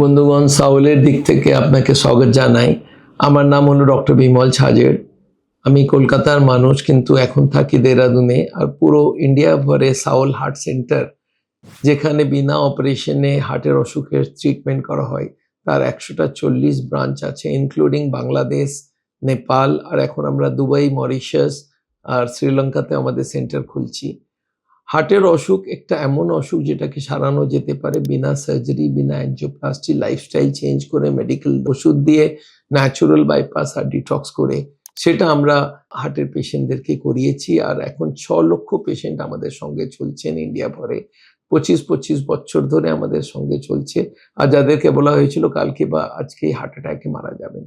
বন্ধুগণ, সাউলের দিক থেকে আপনাকে স্বাগত জানাই। আমার নাম হলো ডক্টর বিমল ছাজের আমি কলকাতার মানুষ, কিন্তু এখন থাকি দেরাদুনে আর পুরো ইন্ডিয়া ভরে সাউল হার্ট সেন্টার, যেখানে বিনা অপারেশনে হার্টের অসুখের ট্রিটমেন্ট করা হয়। তার একশোটা চল্লিশ ব্রাঞ্চ আছে ইনক্লুডিং বাংলাদেশ, নেপাল, আর এখন আমরা দুবাই, মরিশাস আর শ্রীলঙ্কাতে আমাদের সেন্টার খুলছি। হার্টের অসুখ একটা এমন অসুখ যেটাকে সারানো যেতে পারে বিনা সার্জারি, বিনা অ্যানজিওপ্লাস্টি লাইফস্টাইল চেঞ্জ করে মেডিকেল ওষুধ দিয়ে ন্যাচুরাল বাইপাস আর ডিটক্স করে। সেটা আমরা হার্টের পেশেন্টদেরকে করিয়েছি আর এখন ছ লক্ষ পেশেন্ট আমাদের সঙ্গে চলছেন ইন্ডিয়া ভরে। পঁচিশ পঁচিশ বছর ধরে আমাদের সঙ্গে চলছে। আর যাদেরকে বলা হয়েছিল কালকে বা আজকে হার্ট অ্যাটাকে মারা যাবেন।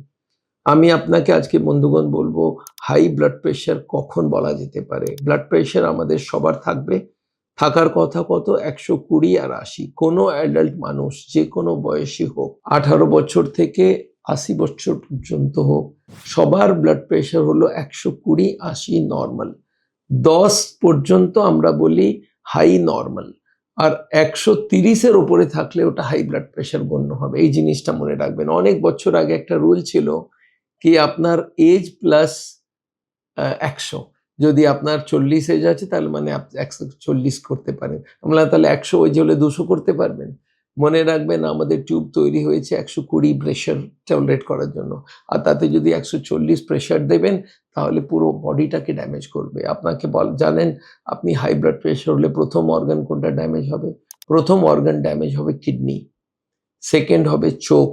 আমি আপনাকে আজকে বন্ধুগণ বলব হাই ব্লাড প্রেশার কখন বলা যেতে পারে? ব্লাড প্রেশার আমাদের সবার থাকবে। থাকার কথা কত? একশো কুড়ি আর আশি। কোনো অ্যাডাল্ট মানুষ, যে কোনো বয়সী হোক, আঠারো বছর থেকে আশি বছর পর্যন্ত হোক, সবার ব্লাড প্রেশার হলো একশো কুড়ি, আশি নর্মাল দশ পর্যন্ত আমরা বলি হাই নর্মাল আর একশো তিরিশের ওপরে থাকলে ওটা হাই ব্লাড প্রেশার গণ্য হবে। এই জিনিসটা মনে রাখবেন। অনেক বছর আগে একটা রুল ছিল কি আপনার এজ প্লাস একশো। যদি আপনার চল্লিশ এজ আছে, তাহলে মানে একশো চল্লিশ করতে পারেন। আমরা তাহলে একশো এজ হলে দুশো করতে পারবেন। মনে রাখবেন আমাদের টিউব তৈরি হয়েছে একশো কুড়ি প্রেশার টলারেট করার জন্য। আর তাতে যদি একশো চল্লিশ প্রেশার দেবেন, তাহলে পুরো বডিটাকে ড্যামেজ করবে। আপনাকে বল, জানেন আপনি হাই ব্লাড প্রেশার হলে প্রথম অর্গান কোনটা ড্যামেজ হবে? প্রথম অর্গান ড্যামেজ হবে কিডনি সেকেন্ড হবে চোখ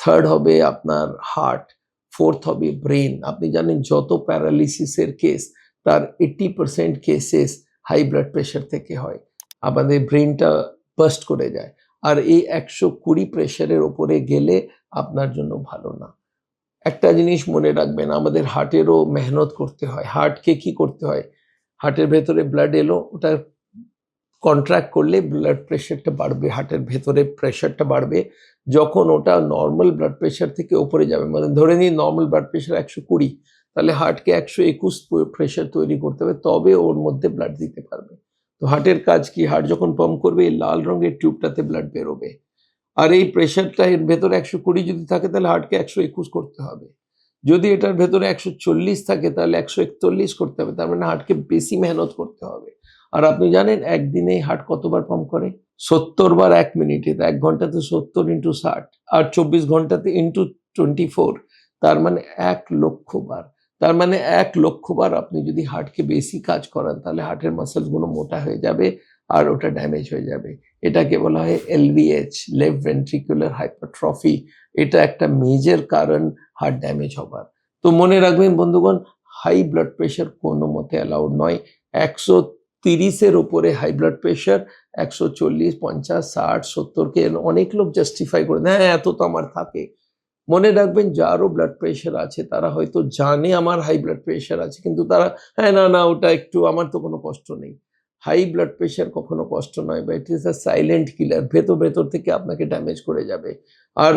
থার্ড হবে আপনার হার্ট ফোর্থ হবে ব্রেন আপনি জানেন যত প্যারালিসিসের কেস তার eighty percent cases high blood pressure থেকে হয়। আমাদের ব্রেনটা বাস্ট করে যায়। আর এই একশো কুড়ি প্রেশারের ওপরে গেলে আপনার জন্য ভালো না। একটা জিনিস মনে রাখবেন, আমাদের হার্টেরও মেহনত করতে হয়। হার্টকে কি করতে হয়? হার্টের ভেতরে ব্লাড এলো ওটা কন্ট্রাক্ট করলে ব্লাড প্রেশারটা বাড়বে হার্টের ভেতরে প্রেশারটা বাড়বে। যখন ওটা নর্মাল ব্লাড প্রেশার থেকে উপরে যাবে মানে ধরে নিই নর্মাল ব্লাড প্রেশার একশো কুড়ি, তাহলে হার্টকে একশো একুশ প্রেশার তৈরি করতে হবে, তবে ওর মধ্যে ব্লাড দিতে পারবে। তো হার্টের কাজ কি? হার্ট যখন পাম্প করবে, এই লাল রঙের টিউবটাতে ব্লাড বেরোবে। আর এই প্রেশারটা এর ভেতরে একশো কুড়ি যদি থাকে, তাহলে হার্টকে একশো একুশ করতে হবে। যদি এটার ভেতরে একশো চল্লিশ থাকে, তাহলে একশো একচল্লিশ করতে হবে। তার মানে হার্টকে বেশি মেহনত করতে হবে। আর আপনি জানেন একদিনে হার্ট কতবার পাম্প করে? সত্তর বার এক মিনিটে। এক ঘন্টাতে সত্তর ইন্টু ষাট আর চব্বিশ ঘন্টাতে ইন্টু টোয়েন্টি ফোর তার মানে এক লক্ষ বার তার মানে এক লক্ষ বার আপনি যদি হার্টকে বেশি কাজ করান, তাহলে হার্টের মাসেলসগুলো মোটা হয়ে যাবে। আর ওটা ড্যামেজ হয়ে যাবে। এটাকে বলা হয় এলভিএইচ লেফট ভেন্ট্রিকুলার হাইপারট্রফি। এটা একটা মেজর কারণ হার্ট ড্যামেজ হবার। তো মনে রাখবেন বন্ধুগণ হাই ব্লাড প্রেশার কোনো মতে অ্যালাউড নয়। একশো তিরিশের ওপরে হাই ব্লাড প্রেশার একশো চল্লিশ, পঞ্চাশ, ষাট, সত্তরকে অনেক লোক জাস্টিফাই করে হ্যাঁ এত তো আমার থাকে। মনে রাখবেন যারও ব্লাড প্রেশার আছে, তারা হয়তো জানে আমার হাই ব্লাড প্রেশার আছে, কিন্তু তারা হ্যাঁ না না, ওটা একটু, আমার তো কোনো কষ্ট নেই। হাই ব্লাড প্রেশার কখনো কষ্ট নয় বা ইট ইস আ সাইলেন্ট কিলার ভেতর ভেতর থেকে আপনাকে ড্যামেজ করে যাবে। আর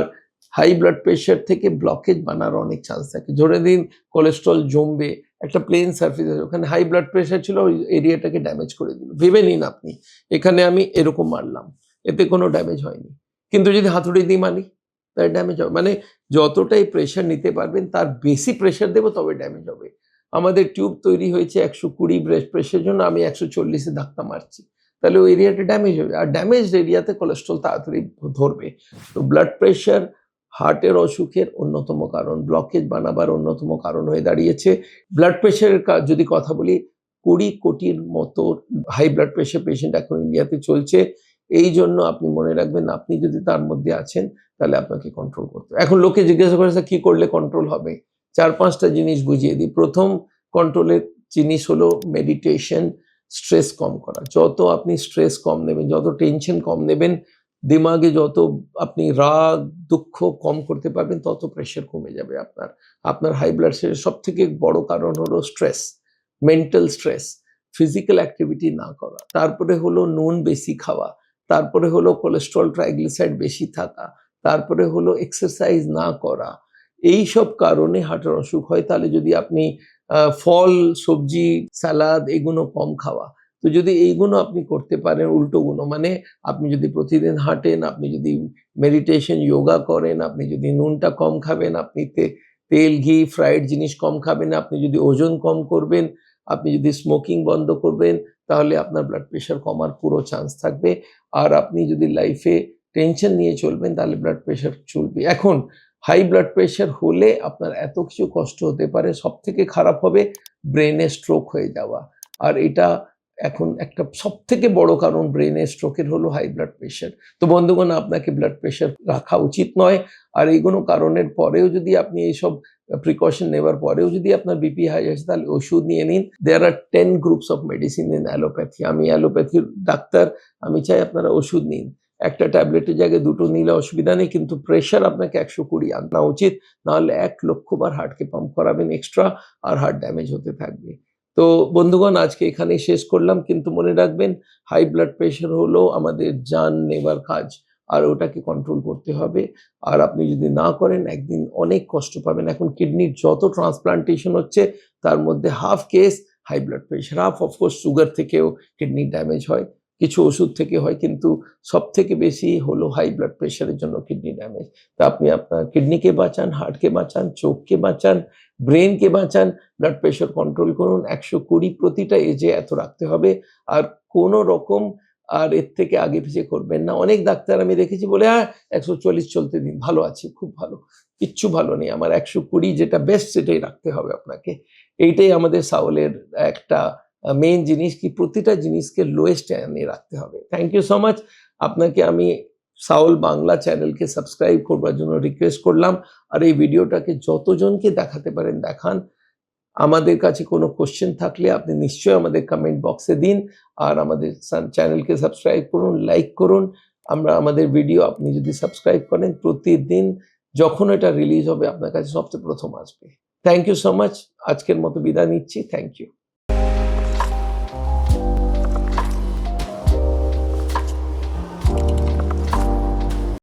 হাই ব্লাড প্রেশার থেকে ব্লকেজ বানার অনেক চান্স থাকে। ধরে দিন কোলেস্ট্রল জমবে, একটা প্লেন সার্ফেস ওখানে হাই ব্লাড প্রেশার ছিল, ওই এরিয়াটাকে ড্যামেজ করে দিল। ভেবে নিন আপনি, এখানে আমি এরকম মারলাম, এতে কোনো ড্যামেজ হয়নি। কিন্তু যদি হাতুড়ি দিয়ে মানি তার ড্যামেজ হবে। মানে যতটাই প্রেশার নিতে পারবেন, তার বেশি প্রেশার দেবো, তবে ড্যামেজ হবে। আমাদের টিউব তৈরি হয়েছে একশো কুড়ি প্রেশারের জন্য, আমি একশো চল্লিশে ধাক্কা মারছি। তাহলে ওই এরিয়াটা ড্যামেজ হবে। আর ড্যামেজ এরিয়াতে কোলেস্ট্রল তাড়াতাড়ি ধরবে। তো ব্লাড প্রেশার হার্টের অসুখের অন্যতম কারণ ব্লকেজ বানাবার অন্যতম কারণ হয়ে দাঁড়িয়েছে। ব্লাড প্রেশারের যদি কথা বলি, কুড়ি কোটির মতো হাই ব্লাড প্রেশার পেশেন্ট এখন ইন্ডিয়াতে চলছে। এই জন্য আপনি মনে রাখবেন, আপনি যদি তার মধ্যে আছেন, তাহলে আপনাকে কন্ট্রোল করতে এখন লোকে জিজ্ঞাসা করেছে কি করলে কন্ট্রোল হবে? চার পাঁচটা জিনিস বুঝিয়ে দিই। প্রথম কন্ট্রোলের জিনিস হলো মেডিটেশন স্ট্রেস কম করা। যত আপনি স্ট্রেস কম নেবেন, যত টেনশন কম নেবেন, দিমাগে যত আপনি রাগ, দুঃখ কম করতে পারবেন, তত প্রেশার কমে যাবে আপনার। আপনার হাই ব্লাড প্রেশার সব থেকে বড় কারণ হলো stress mental stress physical activity না করা। তারপরে হলো নুন বেশি খাওয়া। তারপরে হলো কোলেস্ট্রল ট্রাইগ্লিসাইড বেশি থাকা। তারপরে হলো এক্সারসাইজ না করা। এই সব কারণে হার্টের অসুখ হয়, তাহলে যদি আপনি ফল, সবজি স্যালাদ এগুলো কম খাওয়া। তো যদি এইগুলো আপনি করতে পারেন উল্টোগুলো মানে আপনি যদি প্রতিদিন হাঁটেন, আপনি যদি মেডিটেশন যোগা করেন, আপনি যদি নুনটা কম খাবেন, আপনি তেল, ঘি ফ্রাইড জিনিস কম খাবেন, আপনি যদি ওজন কম করবেন, আপনি যদি স্মোকিং বন্ধ করবেন, তাহলে আপনার ব্লাড প্রেশার কমার পুরো চান্স থাকবে। আর আপনি যদি লাইফে টেনশন নিয়ে চলবেন, তাহলে ব্লাড প্রেশার চলবে। এখন হাই ব্লাড প্রেশার হলে আপনার এত কিছু কষ্ট হতে পারে সব থেকে খারাপ হবে ব্রেনে স্ট্রোক হয়ে যাওয়া। আর এটা এখন একটা সব থেকে বড় কারণ ব্রেনে স্ট্রোকের হলো হাই ব্লাড প্রেশার তো বন্ধুগণ, আপনাকে ব্লাড প্রেশার রাখা উচিত নয়। আর এইগুলো কারণের পরেও যদি আপনি এইসব প্রিকশন নেওয়ার পরেও যদি আপনার বিপি হাই আছে, তাহলে ওষুধ নিয়ে নিন। There are ten groups of medicine in allopathy আমি অ্যালোপ্যাথির ডাক্তার, আমি চাই আপনারা ওষুধ নিন। একটা ট্যাবলেটের জায়গায় দুটো নিলে অসুবিধা নেই, কিন্তু প্রেশার আপনাকে একশো কুড়ি আনা উচিত, নাহলে এক লক্ষ বার হার্টকে পাম্প করাবেন এক্সট্রা আর হার্ট ড্যামেজ হতে থাকবে। তো বন্ধুগণ, আজকে এখানেই শেষ করলাম, কিন্তু মনে রাখবেন হাই ব্লাড প্রেশার হলো আমাদের জান নেবার কাজ, আর ওটাকে কন্ট্রোল করতে হবে। আর আপনি যদি না করেন, একদিন অনেক কষ্ট পাবেন। এখন কিডনির যত ট্রান্সপ্লান্টেশন হচ্ছে, তার মধ্যে half case high blood pressure half of course sugar থেকেও কিডনি ড্যামেজ হয়। কিছু ওষুধ থেকে হয়, কিন্তু সব থেকে বেশি হলো হাই ব্লাড প্রেশারের জন্য কিডনি ড্যামেজ তা আপনি আপনার কিডনিকে বাঁচান হার্টকে বাঁচান চোখকে বাঁচান ব্রেনকে বাঁচান ব্লাড প্রেশার কন্ট্রোল করুন। একশো কুড়ি প্রতিটা এজে এত রাখতে হবে। আর কোনো রকম আর এর থেকে আগে পিছিয়ে করবেন না। অনেক ডাক্তার আমি দেখেছি বলে হ্যাঁ একশো চল্লিশ চলতে দিন। ভালো আছি, খুব ভালো। কিচ্ছু ভালো নেই। আমার একশো কুড়ি যেটা বেস্ট সেটাই রাখতে হবে আপনাকে। এইটাই আমাদের সাউলের একটা মেইন জিনিস কি? প্রতিটা জিনিসকে লোয়েস্ট এনে রাখতে হবে। থ্যাংক ইউ সো মাচ আপনাকে আমি সাউল বাংলা চ্যানেলকে সাবস্ক্রাইব করবার জন্য রিকোয়েস্ট করলাম। আর এই ভিডিওটাকে যতজনকে দেখাতে পারেন, দেখান। আমাদের কাছে কোনো কোশ্চেন থাকলে আপনি নিশ্চয়ই আমাদের কমেন্ট বক্সে দিন। আর আমাদের চ্যানেলকে সাবস্ক্রাইব করুন লাইক করুন। আমরা আমাদের ভিডিও আপনি যদি সাবস্ক্রাইব করেন, প্রতিদিন যখন এটা রিলিজ হবে, আপনার কাছে সবচেয়ে প্রথম আসবে। থ্যাংক ইউ সো মাচ আজকের মতো বিদায় নিচ্ছি। Thank you